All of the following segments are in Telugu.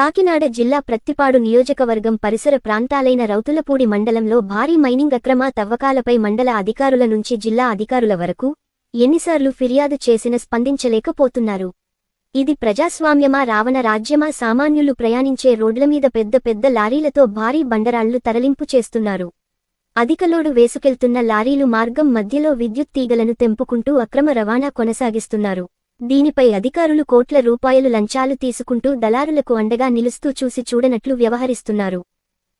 కాకినాడ జిల్లా ప్రత్తిపాడు నియోజకవర్గం పరిసర ప్రాంతాలైన రౌతులపూడి మండలంలో భారీ మైనింగ్ అక్రమ తవ్వకాలపై మండల అధికారుల నుంచి జిల్లా అధికారుల వరకు ఎన్నిసార్లు ఫిర్యాదు చేసిన స్పందించలేకపోతున్నారు. ఇది ప్రజాస్వామ్యమా రావణ రాజ్యమా సామాన్యులు ప్రయాణించే రోడ్లమీద పెద్ద పెద్ద లారీలతో భారీ బండరాళ్ళు తరలింపు చేస్తున్నారు. అధికలోడు వేసుకెళ్తున్న లారీలు మార్గం మధ్యలో విద్యుత్ తీగలను తెంపుకుంటూ అక్రమ రవాణా కొనసాగిస్తున్నారు. దీనిపై అధికారులు కోట్ల రూపాయలు లంచాలు తీసుకుంటూ దళారులకు అండగా నిలుస్తూ చూసి చూడనట్లు వ్యవహరిస్తున్నారు.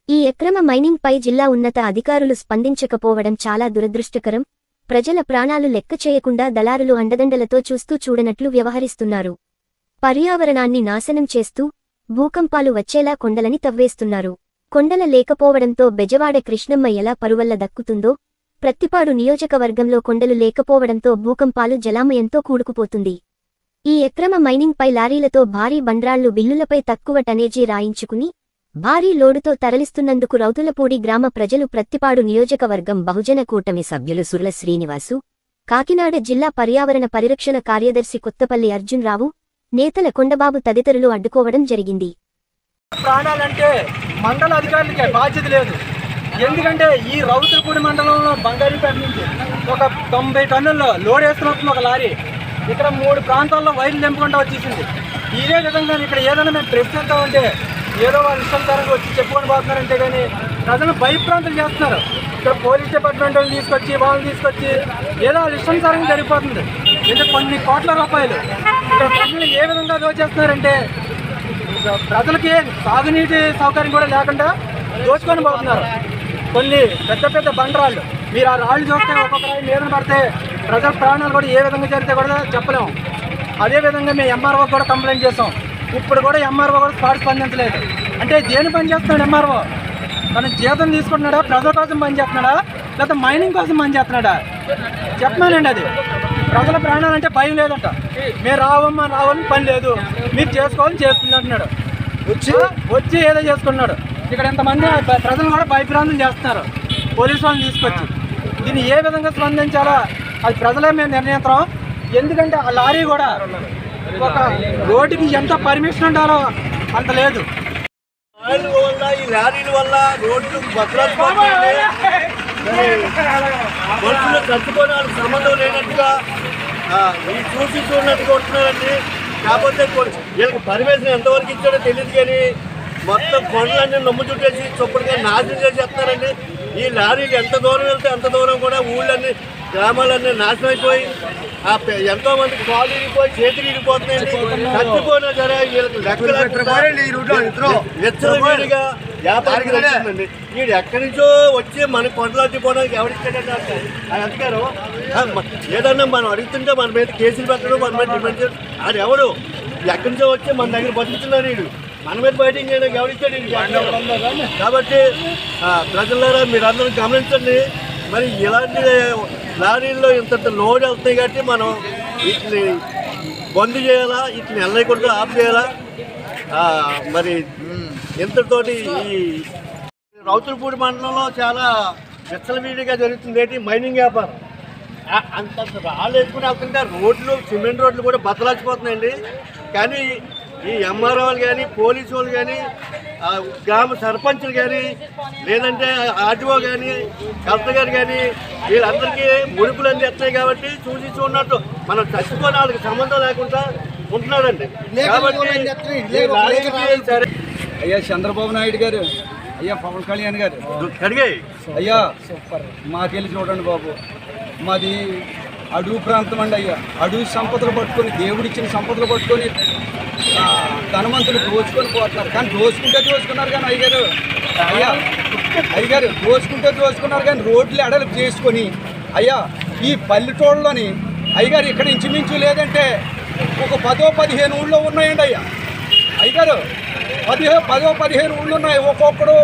ఈ అక్రమ మైనింగ్ పై జిల్లా ఉన్నత అధికారులు స్పందించకపోవడం చాలా దురదృష్టకరం. ప్రజల ప్రాణాలు లెక్క చేయకుండా దళారులు అండదండలతో చూస్తూ చూడనట్లు వ్యవహరిస్తున్నారు. పర్యావరణాన్ని నాశనం చేస్తూ భూకంపాలు వచ్చేలా కొండలని తవ్వేస్తున్నారు. కొండల లేకపోవడంతో బెజవాడ కృష్ణమ్మ ఎలా పరువల్ల దక్కుతుందో ప్రత్తిపాడు నియోజకవర్గంలో కొండలు లేకపోవడంతో భూకంపాలు జలామయంతో కూడుకుపోతుంది. ఈ అక్రమ మైనింగ్ పై లారీలతో భారీ బండ్రాళ్ళు బిల్లులపై తక్కువ టనేజీ రాయించుకుని భారీ లోడుతో తరలిస్తున్నందుకు రౌతులపూడి గ్రామ ప్రజలు ప్రత్తిపాడు నియోజకవర్గం బహుజన కూటమి సభ్యులు సుర్ల శ్రీనివాసు కాకినాడ జిల్లా పర్యావరణ పరిరక్షణ కార్యదర్శి కొత్తపల్లి అర్జున్ రావు నేతల కొండబాబు తదితరులు అడ్డుకోవడం జరిగింది. ప్రాణాలంటే మండల అధికారులకే బాధ్యత లేదు. ఎందుకంటే ఈ రౌతులపూడి మండలంలో బంగారీపేట నుంచి ఒక తొంభై టన్నుల్లో లోడ్ వేస్తున్నప్పుడు ఒక లారీ ఇక్కడ మూడు ప్రాంతాల్లో వైర్లు నింపకుండా వచ్చేసింది. ఇదే విధంగా ఇక్కడ ఏదైనా మేము ప్రశ్నిస్తామంటే ఏదో వాళ్ళు ఇష్టంతరంగా వచ్చి చెప్పుకొని పోతున్నారంటే కానీ ప్రజలు భయప్రాంతం చేస్తున్నారు. ఇక్కడ పోలీస్ డిపార్ట్మెంట్ తీసుకొచ్చి వాళ్ళని తీసుకొచ్చి ఏదో వాళ్ళు ఇష్టంతరంగా జరిగిపోతుంది. అంటే కొన్ని కోట్ల రూపాయలు. ఇక్కడ ప్రజలు ఏ విధంగా దోచేస్తున్నారంటే ప్రజలకి సాగునీటి సౌకర్యం కూడా లేకుండా దోచుకొని పోతున్నారు. కొన్ని పెద్ద పెద్ద బండరాళ్ళు. మీరు ఆ రాళ్ళు చూస్తే ఒక్కొక్క రాయి మీద పడితే ప్రజల ప్రాణాలు కూడా ఏ విధంగా జరిగితే కూడా చెప్పలేము. అదేవిధంగా మేము ఎంఆర్ఓ కూడా కంప్లైంట్ చేసాం ఇప్పుడు కూడా ఎంఆర్ఓ కూడా స్పాట్ స్పందించలేదు అంటే దేని పని చేస్తున్నాడు ఎంఆర్ఓ తన జీతం తీసుకుంటున్నాడా? ప్రజల కోసం పని చేస్తున్నాడా? లేకపోతే మైనింగ్ కోసం పని చేస్తున్నాడా? చెప్పమానండి అది. ప్రజల ప్రాణాలంటే భయం లేదంట. మేము రావమ్మా రావని పని లేదు. మీరు చేసుకోవాలని చేస్తుంది అంటున్నాడు వచ్చి వచ్చి ఏదో చేసుకున్నాడు. ఇక్కడ ఎంతమంది ప్ర- ప్రజలు కూడా భయభ్రాంతం చేస్తున్నారు. పోలీసు వాళ్ళని తీసుకొచ్చి. దీన్ని ఏ విధంగా స్పందించాలో? అది ప్రజలే మేము నిర్ణయిస్తాం ఎందుకంటే ఆ లారీ కూడా ఒక రోడ్డుకి ఎంత పర్మిషన్ ఉండాలో అంత లేదు. వల్ల ఈ లారీల వల్ల రోడ్లు సంబంధం లేనట్టుగా ఈ చూసి చూడనట్టుగా ఉంటున్నారండి కాకపోతే కొ- వీళ్ళకి పర్మిషన్ ఎంతవరకు ఇచ్చాడో తెలియదు కానీ మొత్తం కొండలన్నీ నమ్ము చుట్టేసి చొప్పుడుగా నాశనం చేసేస్తున్నారండి. ఈ లారీలు ఎంత దూరం వెళ్తే అంత దూరం కూడా ఊళ్ళన్నీ గ్రామాలన్నీ నాశనం అయిపోయి ఆ ఎంతో మంది కాలు ఇరిగిపోయి చేతులు ఇరిగిపోతున్నాయండి. చచ్చిపోయినా సరే వీళ్ళకి వ్యాపారికి నడుస్తుందండి వీడు ఎక్కడి నుంచో వచ్చి మన కొండలు అడ్డిపోవడానికి ఎవరిచ్చాడంటే అధికారం ఏదన్నా మనం అడుగుతుంటే మన మీద కేసులు పెట్టడం మన మీద డిమాండ్ చేయడం అది ఎవరు ఎక్కడి నుంచో వచ్చి మన దగ్గర బతుకుతున్నారు వీడు మన మీద బయటింగ్ చేయడానికి ఎవరిచ్చాడు వీడికి అధికారం? కాబట్టి ప్రజలారా మీరందరూ గమనించండి. మరి ఇలాంటి లారీల్లో ఇంత లోడ్ వెళ్తాయి కాబట్టి మనం వీటిని బంద్ చేయాలా వీటిని వెళ్ళకుండా ఆఫ్ చేయాలా? మరి ఇంతతోటి ఈ రౌతులపూడి మండలంలో చాలా విచ్చలవిడిగా జరుగుతుంది ఏంటి? మైనింగ్ వ్యాపారం. అంత రాళ్ళు వేసుకుని వెళ్తుంటే రోడ్లు సిమెంట్ రోడ్లు కూడా బద్దలాచిపోతున్నాయండి కానీ ఈ ఎంఆర్ఓలు కానీ పోలీసు వాళ్ళు కానీ ఆ, గ్రామ సర్పంచులు కానీ లేదంటే ఆర్టీఓ కానీ కలెక్టర్ గారు కానీ వీళ్ళందరికీ ముడుపులన్నీ ఎత్తాయి కాబట్టి చూసి చూడనట్టు మనం చచ్చిపోయిన వాళ్ళకి సంబంధం లేకుండా ఉంటున్నారండి. కాబట్టి సరే. అయ్యా చంద్రబాబు నాయుడు గారు అయ్యా పవన్ కళ్యాణ్ గారు. కడిగాయి. అయ్యా మాకెళ్ళి చూడండి బాబు. మాది అడవి ప్రాంతం అండి అయ్యా. అడవి సంపదలు పట్టుకొని దేవుడిచ్చిన సంపదలు పట్టుకొని ధనవంతులు దోచుకొని పోతున్నారు. కానీ దోచుకుంటే దోచుకున్నారు కానీ అయ్యగారు అయ్యా అయ్యగారు దోచుకుంటే దోచుకున్నారు కానీ రోడ్లు ఎడలు చేసుకొని అయ్యా ఈ పల్లెటూళ్ళలోని అయ్యగారు ఇక్కడ ఇంచుమించు లేదంటే ఒక పదో పదిహేను ఊళ్ళో ఉన్నాయండి అయ్యా. అయ్యగారు పదిహే పదో పదిహేను ఊళ్ళు ఉన్నాయి. ఒక్కొక్కడు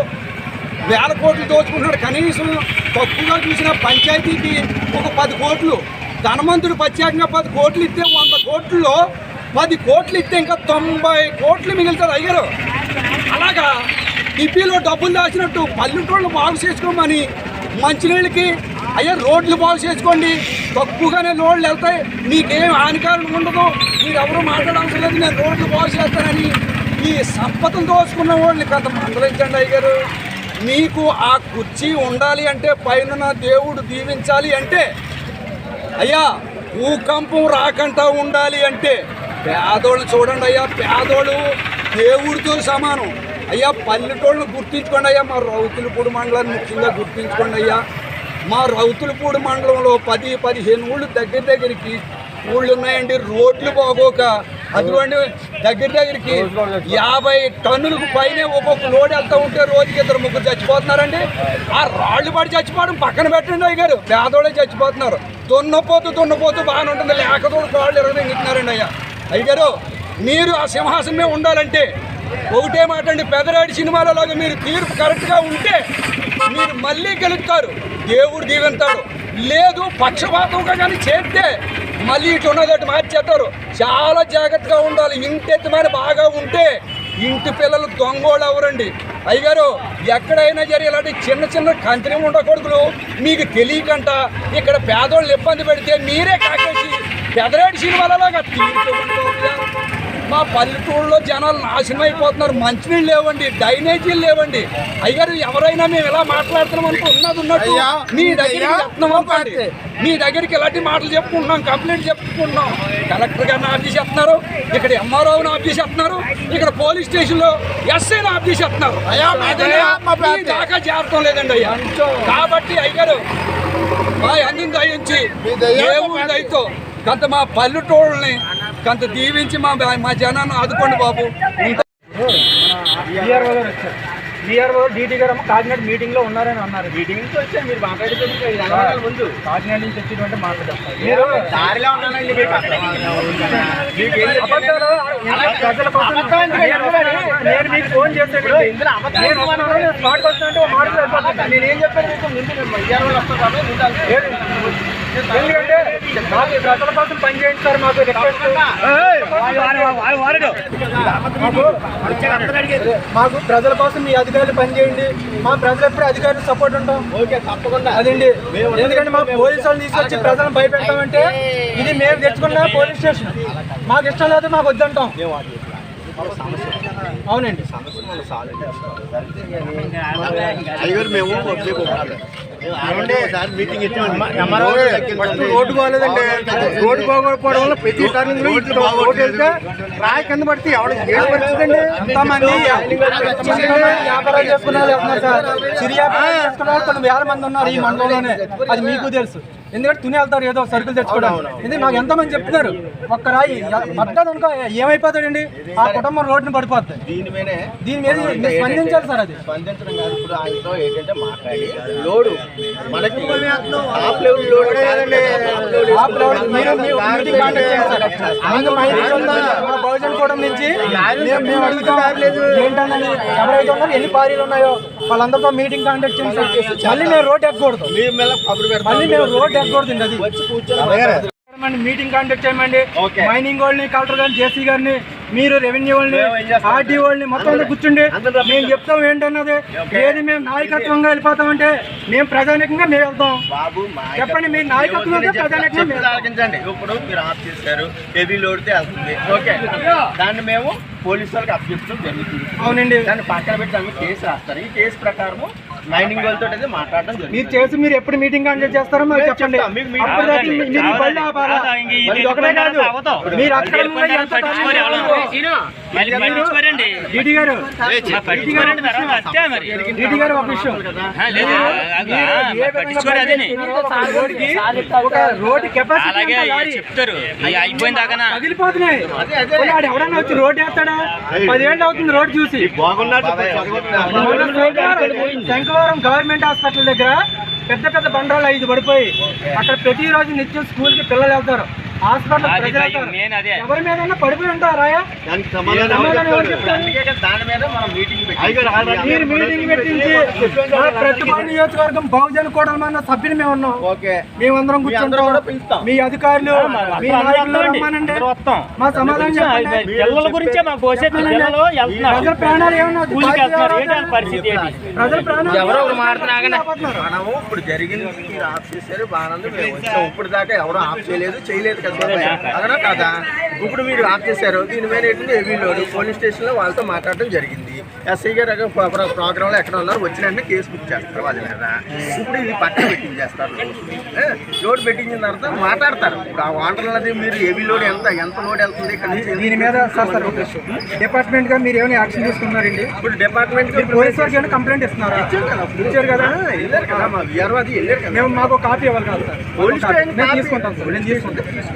వేల కోట్లు దోచుకుంటున్నాడు. కనీసం తక్కువగా చూసిన పంచాయతీకి ఒక పది కోట్లు ధనవంతుడు ప్రత్యేకంగా పది కోట్లు ఇస్తే వంద కోట్లలో పది కోట్లు ఇస్తే ఇంకా తొంభై కోట్లు మిగులుతుంది. అయ్యారు అలాగా టిప్పీలో డబ్బులు దాచినట్టు పల్లెటూళ్ళు బాగు చేసుకోమని మంచినీళ్ళకి అయ్యా రోడ్లు బాగు చేసుకోండి. తక్కువగానే రోడ్లు వెళ్తాయి. మీకేం హానికారం ఉండదు. మీరు ఎవరు మాట్లాడవసరం లేదు. నేను రోడ్లు బాగు చేస్తానని ఈ సంపదను దోచుకున్న వాళ్ళని కొంత మందలించండి అయ్యారు మీకు ఆ కుర్చీ ఉండాలి అంటే పైన దేవుడు దీవించాలి అంటే అయ్యా భూకంపం రాకుండా ఉండాలి అంటే పేదోళ్ళు చూడండి అయ్యా పేదోళ్ళు దేవుడితో సమానం? అయ్యా పల్లెటూళ్ళు గుర్తించుకోండి అయ్యా మా రౌతులపూడి మండలాన్ని ముఖ్యంగా గుర్తించుకోండి అయ్యా. మా రౌతులపూడి మండలంలో పది పదిహేను ఊళ్ళు దగ్గర దగ్గరికి ఊళ్ళు ఉన్నాయండి. రోడ్లు బాగోక అటువంటి దగ్గర దగ్గరికి యాభై టన్నులకు పైన ఒక్కొక్క లోడ్ వెళ్తూ ఉంటే రోజుకి ఇద్దరు ముగ్గురు చచ్చిపోతున్నారండి. ఆ రాళ్ళు పడి చచ్చిపోవడం పక్కన పెట్టండి అయ్య గారు. పేదోళ్ళే చచ్చిపోతున్నారు. దున్నపోతూ దున్నపోతూ బాగానే ఉంటుంది. లేకతోడు కాళ్ళు ఇరవై అయ్యా. అయ్యగారు మీరు ఆ సింహాసనమే ఉండాలంటే ఒకటే మాట అండి. పెదరాడి సినిమాలలాగా మీరు తీర్పు కరెక్ట్గా ఉంటే మీరు మళ్ళీ గెలుస్తారు. దేవుడు దీవెంతాడు. లేదు పక్షపాతంగా కానీ చేస్తే మళ్ళీ ఇటు ఉన్నదట్టు మార్చేస్తారు. చాలా జాగ్రత్తగా ఉండాలి. ఇంటి ఎత్తుమని బాగా ఉంటే ఇంటి పిల్లలు దొంగోళ్ళు ఎవరండి? అయ్యగారు ఎక్కడైనా జరిగే ఇలాంటి చిన్న చిన్న కంత్రి ఉండకూడదు మీకు తెలియకంట. ఇక్కడ పేదోళ్ళు ఇబ్బంది పెడితే మీరే కాకేసి పెదరేడు సినిమాలలాగా తీర్పు మా పల్లెటూళ్ళలో జనాలు నాశనం అయిపోతున్నారు. మంచినీళ్ళు లేవండి డ్రైనేజీలు లేవండి. అయ్యారు ఎవరైనా మేము ఇలా మాట్లాడుతున్నాం అనుకో ఉన్నది ఉన్నట్టు మీ చెప్తున్నాం అనుకోండి. మీ దగ్గరికి ఇలాంటి మాటలు చెప్పుకుంటున్నాం కంప్లైంట్ చెప్పుకుంటున్నాం? కలెక్టర్ గారిని ఆఫ్ చేసేస్తున్నారు ఇక్కడ ఎంఆర్ఓని ఆఫ్ చేసేస్తున్నారు ఇక్కడ పోలీస్ స్టేషన్లో ఎస్ఐని ఆఫ్ చేసేస్తున్నారు. దాకా చేరటం లేదండి అయ్యా. కాబట్టి అయ్యారు మా అందరిని దయించి దేవుడి. దయతో కొంత మా పల్లెటూళ్ళని కొంత దీవించి మా మా జనాన్ని ఆదుకోండి బాబు. విఆర్ఓ డీటీ గారు కాకినాడ మీటింగ్లో ఉన్నారని అన్నారు. మీటింగ్ నుంచి వచ్చారు మీరు మాట్లాడితే ముందు. కాకినాడ నుంచి వచ్చినటువంటి మాట్లాడతారు నేను మీకు ఫోన్ చేశాను నేను వస్తున్నాను, నేను స్పాట్కి వస్తానంటే ఒక మాట సరిపోతుంది. నేను ఏం చెప్పాను మీకు? ముందు నేను విఆర్ఓ వస్తాను ఎందుకంటే మాకు ప్రజల కోసం పని చేయండి సార్ మాకు రిక్వెస్ట్ మాకు ప్రజల కోసం మీ అధికారులు పనిచేయండి మా ప్రజలు ఎప్పుడు అధికారులు సపోర్ట్ ఉంటాం. ఓకే తప్పకుండా. అదండి. ఎందుకంటే మా పోలీసు వాళ్ళు తీసుకొచ్చి ప్రజలను భయపెడతామంటే ఇది మేము తెచ్చుకున్న పోలీస్ స్టేషన్. మాకు ఇష్టం లేదు మాకు వద్దంటాం. అవునండి అయ్యారు మేము మీటింగ్ రోడ్డు బాగాలేదండి రోడ్డు బాగోకపోవడం వల్ల ప్రతి టర్నింగ్లో ఇట్లా రోడ్డు వెళ్తే రాయి కింద పడితే ఎవడ ఏడు ఎంతమంది వ్యాపారాలు చేసుకునే వాళ్ళు వెళ్తున్నారు సార్? చిరు వ్యాపారాలు చేసుకునే వాళ్ళు కొన్ని వేల మంది ఉన్నారు ఈ మండలంలోనే. అది మీకు తెలుసు. ఎందుకంటే తుని వెళ్తారు ఏదో సరుకులు తెచ్చుకోవడం ఎందుకంటే నాకు ఎంతమంది చెప్తున్నారు ఒక్క రాయి మద్దతు అనుకో ఏమైపోతాడండి? ఆ కుటుంబం రోడ్డుని పడిపోద్ది. దీని మీదే దీని మీద స్పందించాలి సార్ అది. స్పందించడం కాదు. ఇప్పుడు ఆయనతో ఏంటంటే మాట్లాడి లోడు మనకి టాప్ లెవెల్ లోడ్ కాదండి ఆ ప్లవర్ మీరు మీటింగ్ కాంటాక్ట్. అలాగే ఉన్న కూటమి నుంచి మేము అడుగుతాం. ఏంటన్నది ఎవరైతే ఉన్నారో ఎన్ని పారీలు ఉన్నాయో వాళ్ళందరితో మీటింగ్ కాంటాక్ట్ చేయండి సార్. మళ్ళీ మేము రోడ్ ఎక్కకూడదు మళ్ళీ మేము రోడ్ ఎక్కకూడదు అది మీటింగ్ కాంటాక్ట్ చేయమండి. మైనింగ్ వాళ్ళని కలెక్టర్ గారిని జేసీ గారిని మీరు రెవెన్యూ వాళ్ళని? ఆర్టీ వాళ్ళని మొత్తం అంతా కూర్చుండి మేము చెప్తాం ఏంటన్నది ఏది మేము నాయకత్వంగా వెళ్ళిపోతామంటే మేము ప్రజానికంగా మేము వెళ్తాం. చెప్పండి, మీ నాయకత్వం అయితే ప్రజానికం చెప్పి మీరు- ఆలోచించండి. ఇప్పుడు మీరు ఆఫ్ చేశారు హెవీ లోడ్తే వెళ్తుంది. ఓకే. దాన్ని మేము పోలీసు వాళ్ళకి అప్పచెప్పడం జరుగుతుంది. అవునండి. దాన్ని పక్కన పెట్టి దాన్ని కేసు రాస్తారు. ఈ కేసు ప్రకారము మైనింగ్ వాళ్ళతో అయితే మాట్లాడడం మీరు చేసి మీరు ఎప్పుడు మీటింగ్ కాంటాక్ట్ చేస్తారో మాకు చెప్పండి. చెప్తాం. మీకు మీటింగ్ అప్పుడు దాకా మీ- మీరు ఈ బళ్ళు ఆపాలా? మళ్ళీ ఇది ఒకటే కాదు. మీరు అక్కడ డీటీ గారు డీటీ గారు ఒక విషయం. రోడ్డుకి ఒక రోడ్డు కెపాసిటీ చెప్తారు. అయిపోయిన దాకా ఎవడన్నా వచ్చి రోడ్డు వేస్తాడా? పదిహేళ్ళు అవుతుంది రోడ్డు చూసి. మొన్న శంకవరం- గవర్నమెంట్ హాస్పిటల్ దగ్గర పెద్ద పెద్ద బండరాలు ఐదు పడిపోయి అక్కడ ప్రతిరోజు నిత్యం స్కూల్కి పిల్లలు వెళ్తారు. హాస్పిటల్. ఎవరి మీద పడిపోయి ఉంటారా మీరు మీటింగ్ పెట్టించి ప్రతిభా నియోజకవర్గం బహుజన కూడా మన సభ్యులు మేము ఉన్నాం. ఓకే. మేమందరం మీ అందరం కూడా కూర్చుంటాం పిలుస్తాం. మీ అధికారులు మీ నాయకులు రమ్మనండి మా సమాధానం పిల్లల గురించే ప్రజల ప్రాణాలు ఏమన్నా ప్రజల ప్రాణాలు ఎవరో ఇప్పుడు జరిగింది ఆఫ్ చేశారు ఇప్పుడు దాకా ఎవరు ఆఫ్ చేయలేదు చేయలేదు. కదా ఇప్పుడు మీరు ఆఫ్ చేశారు. దీని మీద ఏంటంటే హెవీ లోడ్ పోలీస్ స్టేషన్లో వాళ్ళతో మాట్లాడడం జరిగింది. ఎస్ఐ గారు ప్రోగ్రాంలో ఎక్కడ ఉన్నారు? వచ్చిన వెంటనే కేసు బుక్ చేస్తారు వాళ్ళ మీద. ఇప్పుడు ఇది పక్కన పెట్టింగ్ చేస్తారు ఏ, లోడ్ పెట్టించిన తర్వాత మాట్లాడతారు. ఇప్పుడు ఆ వాంటర్లది మీరు హెవీ లోడ్ ఎంత ఎంత లోడ్ వెళ్తుంది ఇక్కడ దీని మీద సార్ సార్ డిపార్ట్మెంట్గా మీరు ఏమైనా యాక్షన్ తీసుకున్నారండి? ఇప్పుడు డిపార్ట్మెంట్ పోలీస్ వారికి ఏమైనా కంప్లైంట్ ఇస్తున్నారా? ఇచ్చారు కదా వెళ్ళారు కదా? మా విఆర్ఓ అది వెళ్ళారు కదా. మేము మాకు కాపీ ఇవ్వాలి కదా పోలీస్ స్టేషన్ నేను